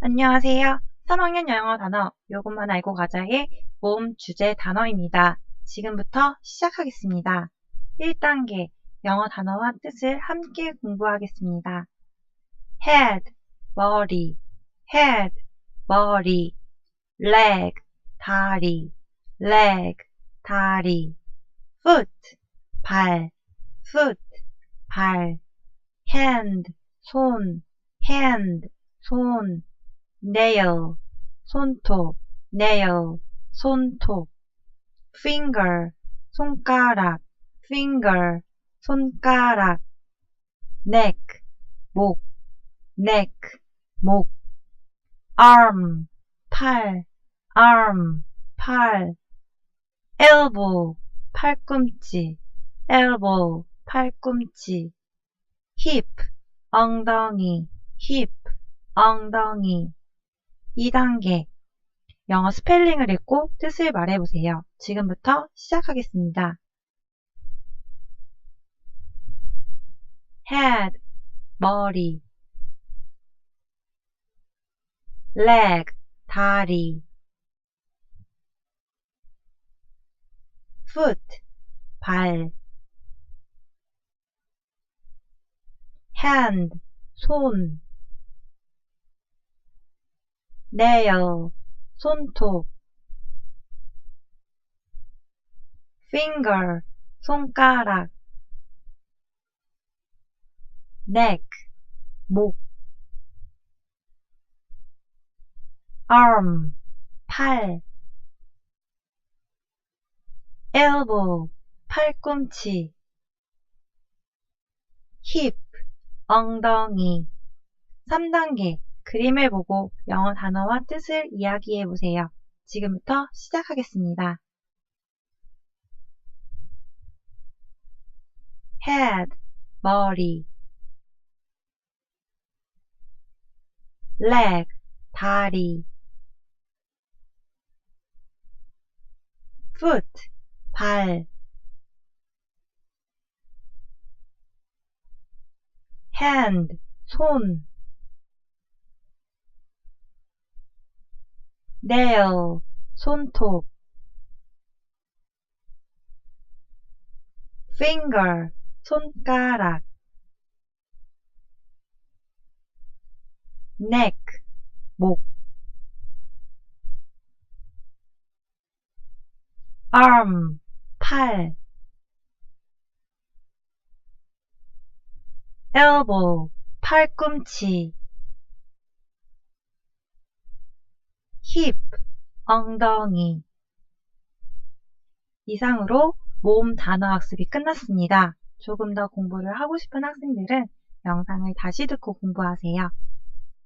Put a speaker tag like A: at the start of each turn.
A: 안녕하세요. 3학년 영어 단어 요것만 알고 가자의 모음 주제 단어입니다. 지금부터 시작하겠습니다. 1단계 영어 단어와 뜻을 함께 공부하겠습니다. head, 머리, head, 머리, leg, 다리, leg, 다리, foot, 발, foot, 발, hand, 손, hand, 손, nail, 손톱, nail, 손톱, finger, 손가락, finger, 손가락, neck, 목, neck, 목, arm, 팔, arm, 팔, elbow, 팔꿈치, elbow, 팔꿈치, hip, 엉덩이, hip, 엉덩이. 2단계. 영어 스펠링을 읽고 뜻을 말해보세요. 지금부터 시작하겠습니다. head, 머리 leg, 다리 foot, 발 hand, 손 nail, 손톱 finger, 손가락 neck, 목 arm, 팔 elbow, 팔꿈치 hip, 엉덩이 3단계 그림을 보고 영어 단어와 뜻을 이야기해 보세요. 지금부터 시작하겠습니다. head, 머리 leg, 다리 foot, 발 hand, 손 nail, 손톱 finger, 손가락 neck, 목 arm, 팔 elbow, 팔꿈치 hip, 엉덩이 이상으로 모음 단어 학습이 끝났습니다. 조금 더 공부를 하고 싶은 학생들은 영상을 다시 듣고 공부하세요.